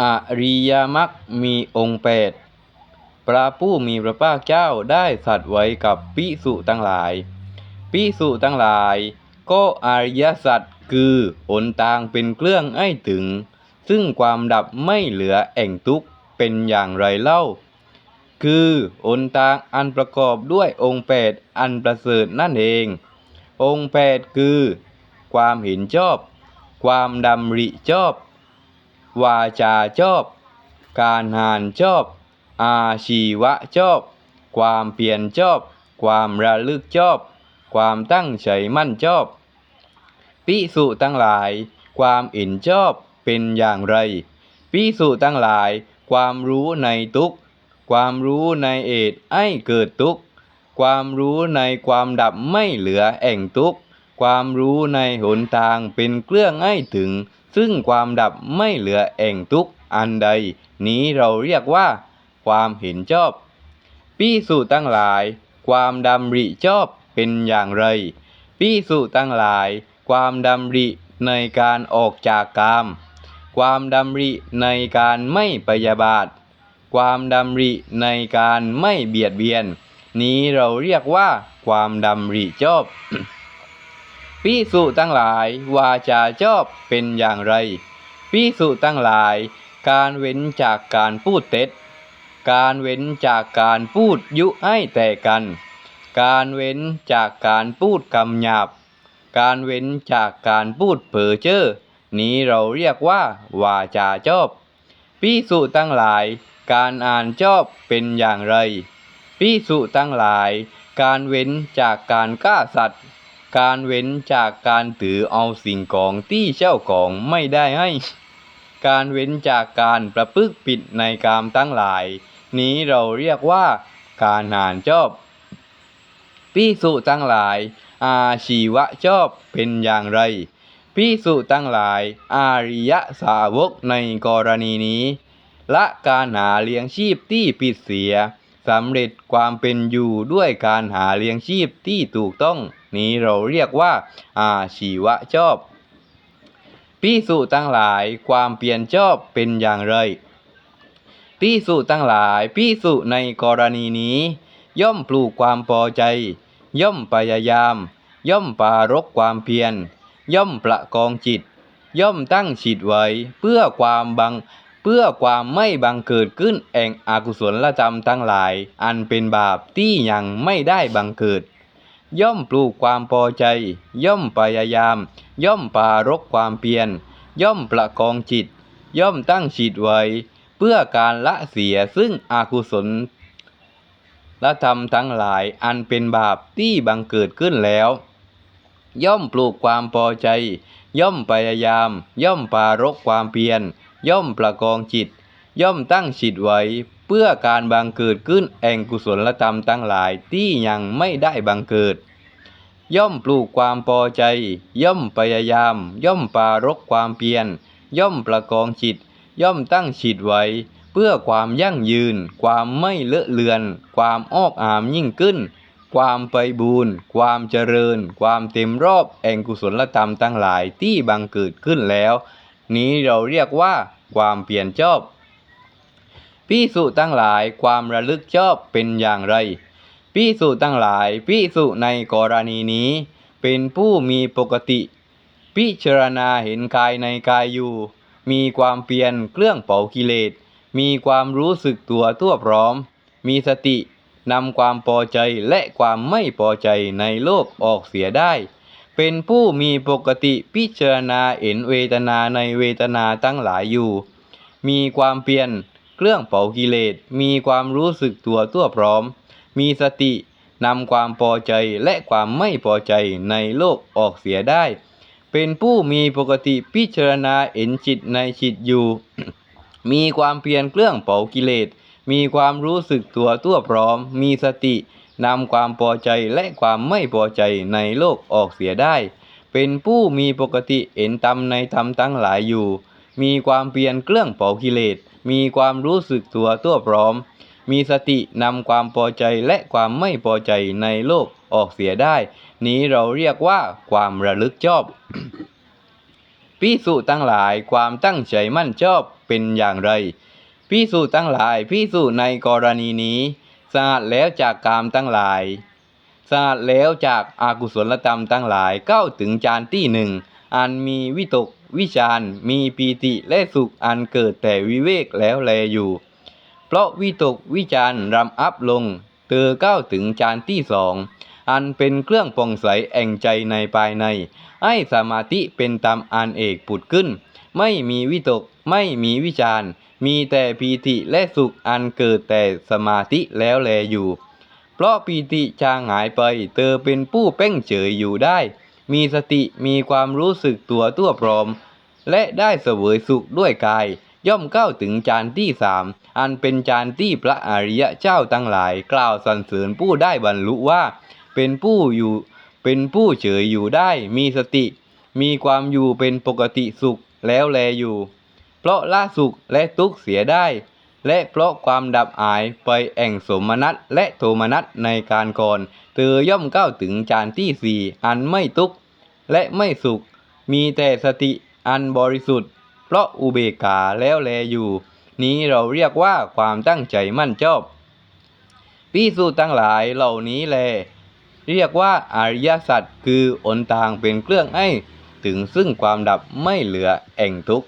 อริยมรรคมีองค์แปดพระผู้มีพระภาคเจ้าได้สัตว์ไว้กับปิสุทั้งหลาย ปิสุทั้งหลาย ก็อริยสัจคือหนทางเป็นเครื่องให้ถึง ซึ่งความดับไม่เหลือแห่งทุกข์เป็นอย่างไรเล่า คือหนทางอันประกอบด้วยองค์แปดอันประเสริฐนั่นเอง องค์แปดคือ ความเห็นชอบ ความดำริชอบ วาจาชอบ การหานชอบ อาชีวะชอบ ความเปลี่ยนชอบ ความระลึกชอบ ความตั้งใจมั่นชอบ ปิสุทั้งหลาย ความเห็นชอบเป็นอย่างไร ปิสุทั้งหลาย ความรู้ในทุกความรู้ในเหตุให้เกิดทุกความรู้ในความดับไม่เหลือแห่งทุกข ความรู้ในหนทางเป็นเครื่องให้ถึง ซึ่งความดับไม่เหลือแห่งทุกอันใด นี้เราเรียกว่า ความเห็นชอบปิสุตั้งหลาย ความดำริชอบเป็นอย่างไรปิสุตั้งหลาย ความดำริในการออกจากกาม ความดำริในการไม่ปยาบาท ความดำริในการไม่เบียดเบียน นี้เราเรียกว่า ความดำริชอบ พิสุตั้งหลายวาจาชอบเป็นอย่างไรพิสุตั้งหลาย การเว้นจากการพูดเท็จ การเว้นจากการพูดยุให้แต่กัน การเว้นจากการพูดคำหยาบ การเว้นจากการพูดเผอเจ้อนี้เราเรียกว่า วาจาชอบพิสุตั้งหลาย การอ่านชอบเป็นอย่างไรพิสุตั้งหลาย การเว้นจากการฆ่าสัตว์ การเว้นจากการถือเอาสิ่งของที่เจ้าของไม่ได้ให้ การเว้นจากการประพฤติผิดในกามทั้งหลาย นี้เราเรียกว่าการอ่านชอบพิสุทั้งหลาย อาชีวะชอบเป็นอย่างไรพิสุทั้งหลาย อาริยสาวกในกรณีนี้ละการหาเลี้ยงชีพที่ผิดเสียสำเร็จความเป็นอยู่ด้วยการหาเลี้ยงชีพที่ถูกต้อง นี้เราเรียกว่าอาชีวะชอบพิสุทั้งหลายความเปลี่ยนชอบเป็นอย่างไรพิสุทั้งหลายพิสุในกรณีนี้ ย่อมปลูกความพอใจ ย่อมพยายาม ย่อมปรารกความเพียร ย่อมประกองจิต ย่อมตั้งจิตไว้ เพื่อความบังเพื่อความไม่บังเกิดขึ้นแห่งอกุศลธรรมทั้งหลาย อันเป็นบาปที่ยังไม่ได้บังเกิด ย่อมปลูกความพอใจ ย่อมพยายาม ย่อมปรารกความเพียรย่อมประกองจิต ย่อมตั้งจิตไว้ เพื่อการละเสียซึ่งอกุศลและธรรมทั้งหลายอันเป็นบาปที่บังเกิดขึ้นแล้ว ย่อมปลูกความพอใจ ย่อมพยายาม ย่อมปรารกความเพียรย่อมประกองจิต ย่อมตั้งจิตไว้ เพื่อการบังเกิดขึ้นแห่งกุศลธรรมทั้งหลายที่ยังไม่ได้บังเกิด ย่อมปลูกความพอใจ ย่อมพยายาม ย่อมปรารกความเพียรย่อมประกองจิต ย่อมตั้งจิตไว้ เพื่อความยั่งยืน ความไม่เลอะเลือน ความออกอามยิ่งขึ้น ความไปบูรณ์ความเจริญ ความเต็มรอบแห่งกุศลธรรมทั้งหลายที่บังเกิดขึ้นแล้ว นี้เราเรียกว่าความเปลี่ยนชอบ พิสุทั้งหลายความระลึกชอบเป็นอย่างไรพิสุทั้งหลายพิสุในกรณีนี้ เป็นผู้มีปกติ พิจารณาเห็นกายในกายอยู่ มีความเปลี่ยนเครื่องเป่ากิเลส มีความรู้สึกตัวทั่วพร้อม มีสตินำความพอใจและความไม่พอใจในโลกออกเสียได้ เป็นผู้มีปกติพิจารณาเห็นเวทนาในเวทนาทั้งหลายอยู่ มีความเปลี่ยน เครื่องเป่ากิเลสมีความรู้สึกตัวทั่วพร้อม มีสตินำความพอใจและความไม่พอใจในโลกออกเสียได้ เป็นผู้มีปกติพิจารณาเห็นจิตในจิตอยู่ มีความเพียรเครื่องเป่ากิเลส มีความรู้สึกตัวทั่วพร้อม มีสตินำความพอใจและความไม่พอใจในโลกออกเสียได้ เป็นผู้มีปกติเห็นธรรมในธรรมทั้งหลายอยู่ มีความเพียรเครื่องเป่ากิเลส มีความรู้สึกตัวทั่วพร้อม มีสตินำความพอใจและความไม่พอใจในโลกออกเสียได้ นี้เราเรียกว่าความระลึกชอบพิสูจตั้งหลายความตั้งใจมั่นชอบเป็นอย่างไรพิสูจตั้งหลายพิสูจในกรณีนี้สะอาดแล้วจากกามตั้งหลายสะอาดแล้วจากอากุศลธรรมตั้งหลายเข้าถึงจานที่หนึ่งอันมีวิตกวิจารมีปีติและสุขอันเกิดแต่วิเวกแล้วแลอยู่ เพราะวิตกวิจารรำอับลงเธอก้าวถึงจานที่สอง อันเป็นเครื่องปองใสแอ่งใจในภายใน ให้สมาธิเป็นตามอันเอกผุดขึ้น ไม่มีวิตกไม่มีวิจารมีแต่ปีติและสุขอันเกิดแต่สมาธิแล้วแลอยู่ เพราะปีติจางหายไปเธอเป็นผู้เป้งเฉยอยู่ได้ มีสติมีความรู้สึกตัวตัวพร้อม และได้เสวยสุขด้วยกาย ย่อมเข้าวถึงจานที่สามอันเป็นจานที่พระอริยเจ้าทั้งหลาย กล่าวสรรเสริญผู้ได้บรรลุว่า เป็นผู้อยู่เป็นผู้เฉยอยู่ได้ มีสติ มีความอยู่เป็นปกติสุขแล้วแลอยู่ เพราะละสุขและทุกข์เสียได้ และเพราะความดับหายไปแห่งสมนัตและโทมนัตในการก่อนเธอย่อมเข้าวถึงจานที่สี่อันไม่ทุกข์และไม่สุข มีแต่สติอันบริสุทธิ์ เพราะอุเบกขาแล้วแลอยู่ นี้เราเรียกว่าความตั้งใจมั่นชอบพิสูจน์ทั้งหลายเหล่านี้แล เรียกว่าอริยสัจคืออนทางเป็นเครื่องให้ ถึงซึ่งความดับไม่เหลือแห่งทุกข์